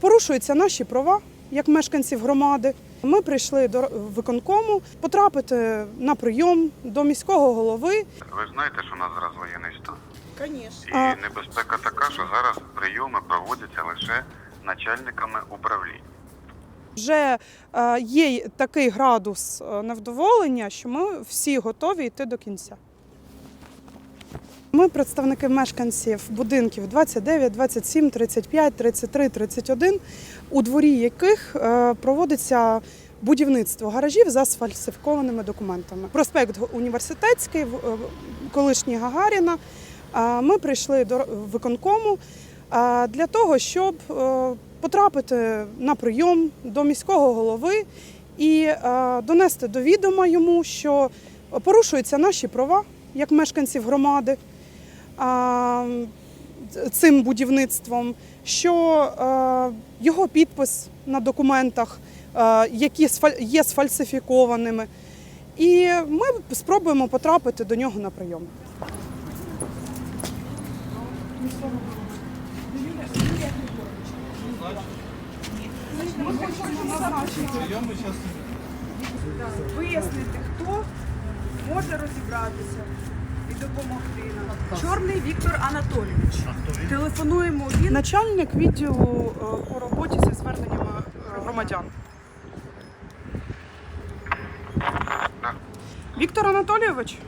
Порушуються наші права як мешканців громади. Ми прийшли до виконкому потрапити на прийом до міського голови. Ви ж знаєте, що у нас зараз воєнний стан. Конечно. І небезпека така, що зараз прийоми проводяться лише начальниками управлінь. Вже е, є такий градус е, невдоволення, що ми всі готові йти до кінця. Ми представники мешканців будинків 29, 27, 35, 33, 31, у дворі яких е, проводиться будівництво гаражів за сфальсифікованими документами. Проспект Університетський, е, колишній Гагаріна. Ми прийшли до виконкому для того, щоб е, потрапити на прийом до міського голови і донести до відома йому, що порушуються наші права як мешканців громади цим будівництвом, що е, його підпис на документах, е, які сфаль- є сфальсифікованими. І ми спробуємо потрапити до нього на прийом. Вияснити, хто може розібратися і допомогти нам. Чорний Віктор Анатолійович. Телефонуємо він. Начальник відділу е, по роботі зі зверненнями е, громадян. Віктор Анатолійович.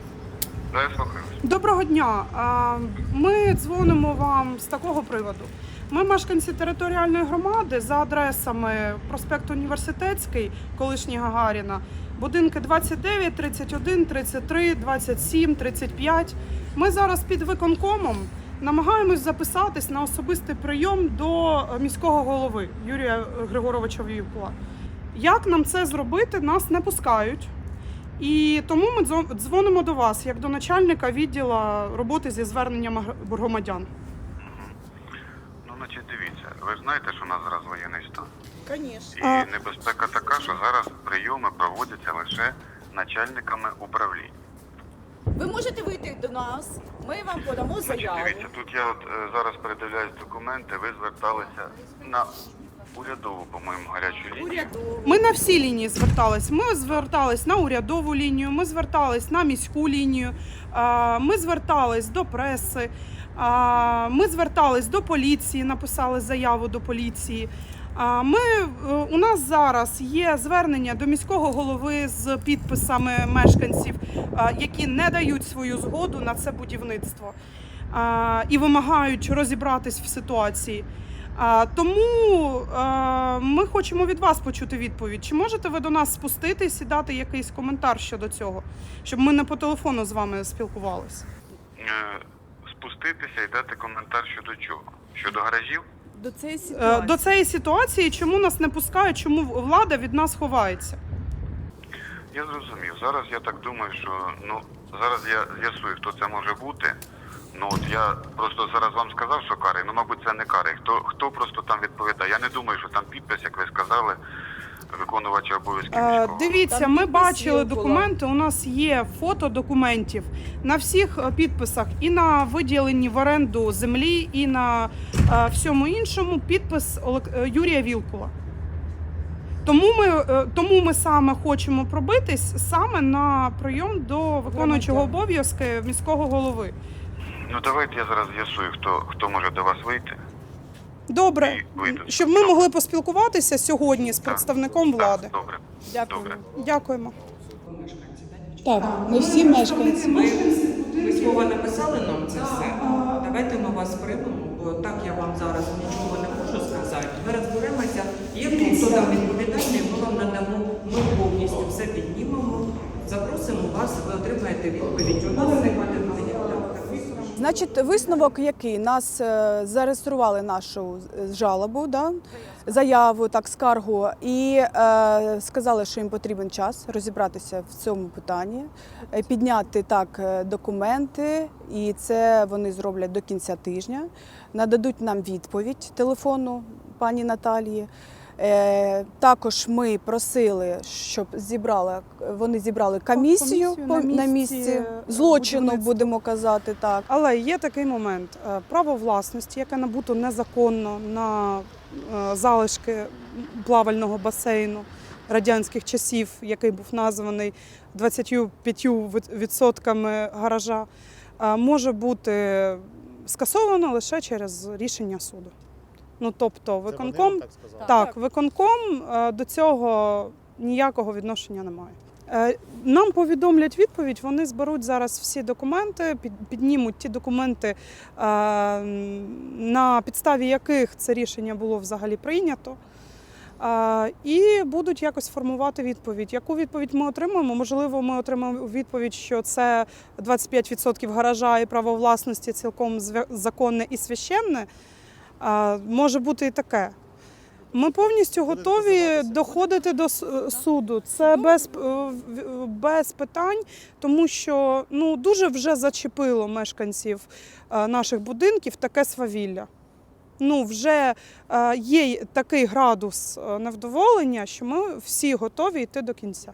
да, я слухаю. Доброго дня. А, Ми дзвонимо вам з такого приводу. Ми мешканці територіальної громади за адресами проспект Університетський, колишній Гагаріна, будинки 29, 31, 33, 27, 35. Ми зараз під виконкомом намагаємось записатись на особистий прийом до міського голови Юрія Григоровича Вівкула. Як нам це зробити? Нас не пускають. І тому ми дзвонимо до вас як до начальника відділу роботи зі зверненнями громадян. Ну, значить, дивіться, ви ж знаєте, що у нас зараз воєнний стан. Конечно. І А- небезпека така, що зараз прийоми проводяться лише начальниками управлінь. Ви можете вийти до нас, ми вам подамо Значить, заяву. дивіться, тут я от е, зараз передивляюсь документи, ви зверталися на урядову, по-моєму, гарячу лінію. Уряду. Ми на всі лінії звертались. Ми звертались на урядову лінію, ми звертались на міську лінію, а, ми звертались до преси, а, ми звертались до поліції, написали заяву до поліції. Ми, е, у нас зараз є звернення до міського голови з підписами мешканців, які не дають свою згоду на це будівництво і вимагають розібратись в ситуації. Тому ми хочемо від вас почути відповідь. Чи можете ви до нас спуститись і дати якийсь коментар щодо цього, щоб ми не по телефону з вами спілкувалися? Е, Спуститися і дати коментар щодо чого? Щодо гаражів? До цієї Е, ситуації. До цієї ситуації, чому нас не пускають, чому влада від нас ховається? Я зрозумів. Зараз я так думаю, що ну зараз я з'ясую, хто це може бути. Ну от я просто зараз вам сказав, що кари, ну мабуть, це не кари. Хто хто просто там відповідає? Я не думаю, що там підпис, як ви сказали, виконувача обов'язків Е. Дивіться, Там ми бачили було. документи. У нас є фото документів на всіх е, підписах і на виділенні в оренду землі, і на е, всьому іншому підпис Олек- е, Юрія Вілкула. Тому ми, е, тому ми саме хочемо пробитись саме на прийом до виконуючого Громадян. обов'язки міського голови. Ну давайте я зараз з'ясую, хто хто може до вас вийти. Добре, І вийдуть. щоб ми могли поспілкуватися сьогодні з представником влади. Так, добре. Дякую. Добре. Дякуємо. Так, ми всі мешканці. Ви письмово написали нам це все. Давайте ми вас приймемо, бо так я вам зараз нічого не можу сказати. Ми розберемося. Є тут хто там відповідальний, ми вам надамо, ми повністю все піднімемо. Запросимо вас, ви отримаєте відповідь. У нас немає. Значить, висновок який? Нас е, зареєстрували нашу жалобу, да? заяву, так, скаргу, і е, сказали, що їм потрібен час розібратися в цьому питанні, е, підняти так е, документи, і це вони зроблять до кінця тижня. Нададуть нам відповідь телефону пані Наталії. Е, також ми просили, щоб зібрала вони зібрали комісію, Комісію по- на на місці місці злочину, будемо казати так. Але є такий момент: Е, право власності, яке набуто незаконно на е, залишки плавального басейну радянських часів, який був названий 25% гаража, е, може бути скасовано лише через рішення суду. Ну тобто, виконком так сказали? так, виконком е, до цього ніякого відношення не має. Е, Нам повідомлять відповідь, вони зберуть зараз всі документи, піднімуть ті документи, е, на підставі яких це рішення було взагалі прийнято. І будуть якось формувати відповідь. Яку відповідь ми отримаємо? Можливо, ми отримаємо відповідь, що це 25% гаража і право власності цілком законне і священне. Е, Може бути і таке. Ми повністю готові доходити до суду. Це без, е, без питань, тому що ну, дуже вже зачепило мешканців е, наших будинків таке свавілля. Ну, вже е, є такий градус невдоволення, що ми всі готові йти до кінця.